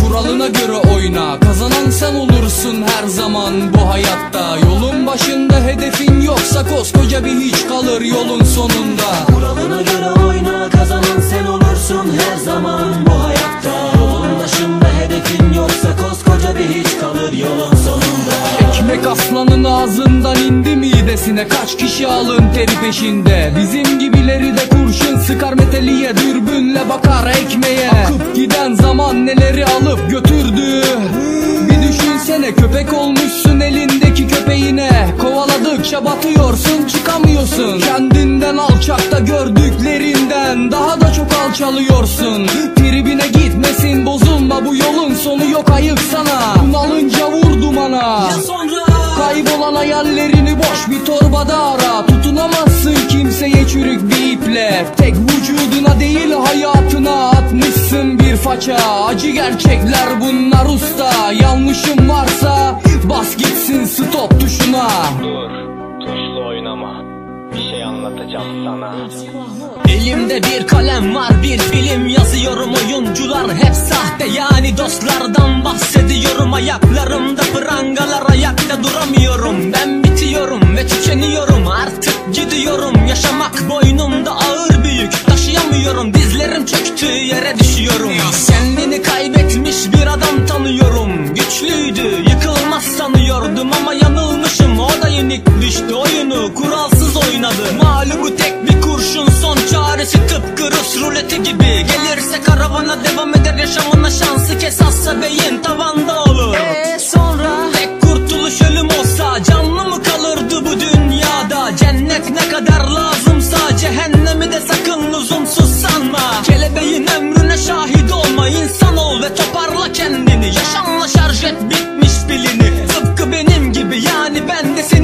Kuralına göre oyna Kazanan sen olursun her zaman bu hayatta. Yolun başında hedefin yoksa koskoca bir hiç kalır yolun sonunda ağzından indi midesine. Kaç kişi alın teri peşinde? Bizim gibileri de kurşun sıkar meteliye Dürbünle bakar ekmeğe. Akıp giden zaman neleri alıp götürdü? Bir düşünsene köpek olmuşsun elindeki köpeğine. Kovaladıkça batıyorsun çıkamıyorsun. Kendinden alçakta gördüklerinden Daha da çok alçalıyorsun. Tribine gitmesin bozulma bu yolun sonu yok ayıp sana. Bunalınca vur dumana. Sonra Kaybolan hayallerini boş bir torbada ara. Tutunamazsın kimseye çürük bir iple. Tek vücuduna değil hayatına atmışsın bir faça. Acı gerçekler bunlar usta. Yanlışım varsa bas gitsin stop tuşuna. Dur, tuşlu oynama. Bir şey anlatacağım sana. Elimde bir kalem var bir film yazıyorum. Oyuncular hep sahte yani dostlardan bahsediyorum. Ayaklarımda prangalar ayakta duramıyorum. Ben bitiyorum ve tükeniyorum artık gidiyorum. Yaşamak boynumda ağır bir yük taşıyamıyorum. Dizlerim çöktüğü yere düşüyorum. Kendini Kırış ruleti gibi Gelirse karavana devam eder. Yaşamına şansı kes Assa beyin tavanda olur. Eee sonra? Tek kurtuluş ölüm olsa Canlı mı kalırdı bu dünyada? Cennet ne kadar lazımsa Cehennemi de sakın lüzumsuz sanma. Kelebeğin ömrüne şahit olma insan ol ve toparla kendini. Yaşamla şarj et bitmiş bilini Tıpkı benim gibi yani ben de senin